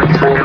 my time.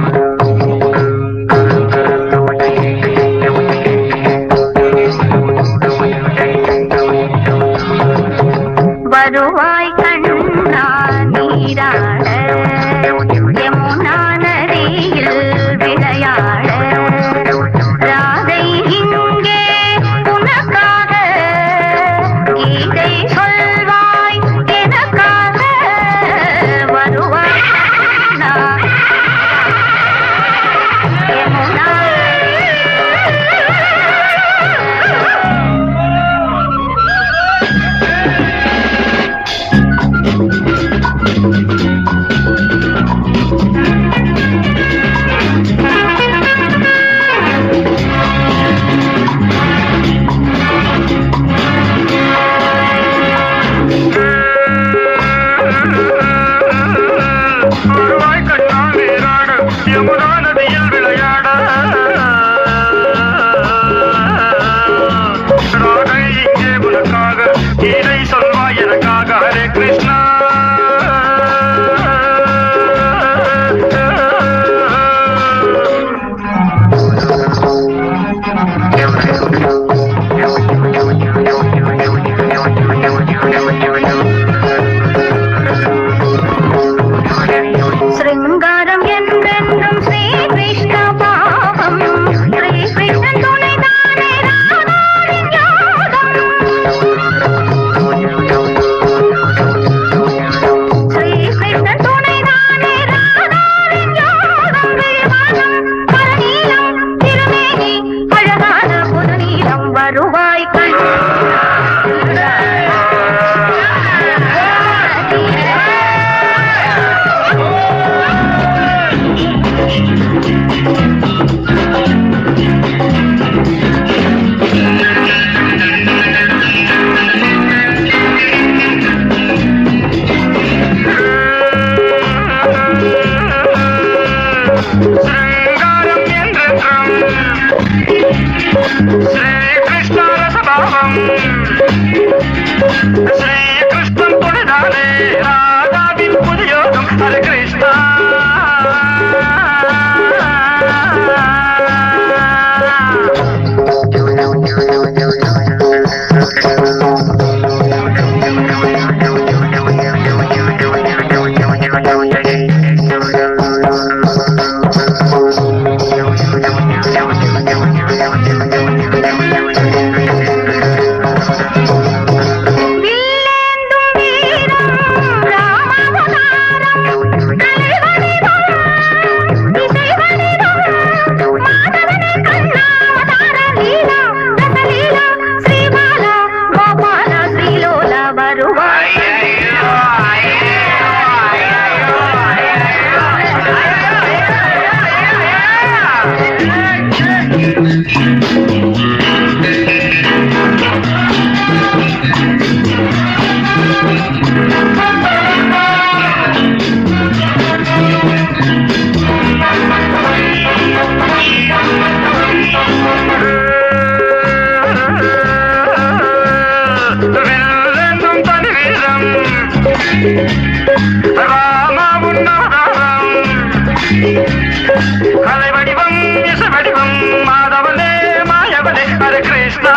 శృంగారం ఎன்ற శ్రీకృష్ణ రసభావం శ్రీ ராமா உன்னாதாரம் கலை வடிவம் இசை வடிவம் மாதவனே மாயவனே ஹரே கிருஷ்ணா.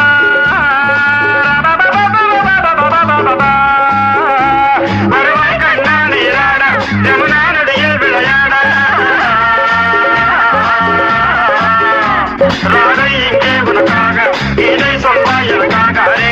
ராதை இங்கே உனக்காக இதை சொல்வாய் எனக்காக ஹரே